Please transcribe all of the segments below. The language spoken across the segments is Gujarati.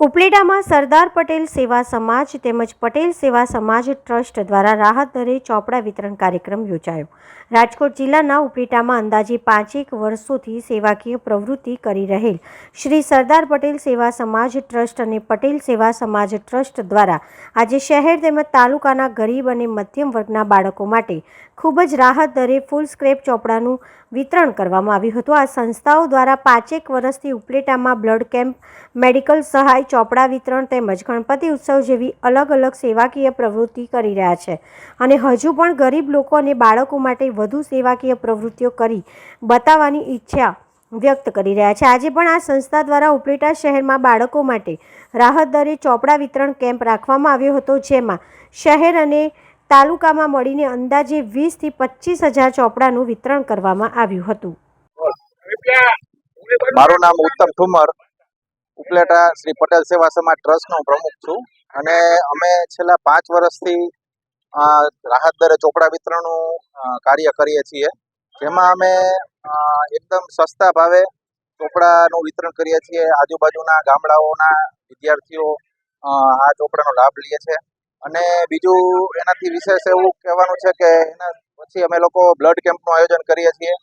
ઉપલેટામાં સરદાર પટેલ સેવા સમાજ તેમજ પટેલ સેવા સમાજ ટ્રસ્ટ દ્વારા રાહત દરે ચોપડા વિતરણ કાર્યક્રમ યોજાયો. રાજકોટ જિલ્લાના ઉપલેટામાં અંદાજે પાંચેક વર્ષોથી સેવાકીય પ્રવૃત્તિ કરી રહેલ શ્રી સરદાર પટેલ સેવા સમાજ ટ્રસ્ટ અને પટેલ સેવા સમાજ ટ્રસ્ટ દ્વારા આજે શહેર તેમજ તાલુકાના ગરીબ અને મધ્યમ વર્ગના બાળકો માટે ખૂબ જ રાહત દરે ફૂલ સ્ક્રેપ ચોપડાનું વિતરણ કરવામાં આવ્યું હતું. આ સંસ્થાઓ દ્વારા પાંચેક વર્ષથી ઉપલેટામાં બ્લડ કેમ્પ, મેડિકલ સહાય ચોપડા વિતરણ તેમજ ગણપતિ ઉત્સવ જેવી અલગ અલગ સેવાકીય પ્રવૃત્તિ કરી રહ્યા છે. અને હજુ પણ ગરીબ લોકો અને બાળકો માટે વધુ સેવાકીય પ્રવૃત્તિઓ કરી બતાવવાની ઈચ્છા વ્યક્ત કરી રહ્યા છે. આજે પણ આ સંસ્થા દ્વારા ઉપલેટા શહેરમાં બાળકો માટે રાહત દરે ચોપડા વિતરણ કેમ્પ રાખવામાં આવ્યો હતો, જેમાં શહેર અને તાલુકામાં મળીને અંદાજે વીસથી પચીસ હજાર ચોપડાનું વિતરણ કરવામાં આવ્યું હતું. મારું નામ ઉત્તમ ઠુમર. ઉપલેટા શ્રી પટેલ સેવા સમાજ ટ્રસ્ટનો પ્રમુખ છું. અને અમે છેલ્લા પાંચ વર્ષથી રાહત દરે ચોપડા વિતરણનું કાર્ય કરીએ છીએ. જેમાં અમે એકદમ સસ્તા ભાવે ચોપડાનું વિતરણ કરીએ છીએ. આજુબાજુના ગામડાઓના વિદ્યાર્થીઓ આ ચોપડાનો લાભ લે છે. અને બીજું એનાથી વિશેષ એવું કહેવાનું છે કે એના પછી અમે લોકો બ્લડ કેમ્પનું આયોજન કરીએ છીએ.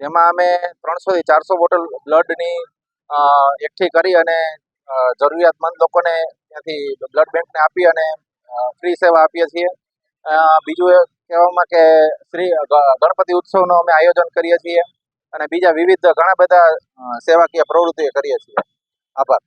જેમાં અમે ત્રણસોથી ચારસો બોટલ બ્લડની એકઠી કરી અને જરૂરિયાતમંદ લોકોને ત્યાંથી બ્લડ બેંકને આપી અને ફ્રી સેવા આપીએ છીએ. બીજું એ કહેવામાં કે શ્રી ગણપતિ ઉત્સવનું અમે આયોજન કરીએ છીએ અને બીજા વિવિધ ઘણા બધા સેવાકીય પ્રવૃત્તિઓ કરીએ છીએ. આભાર.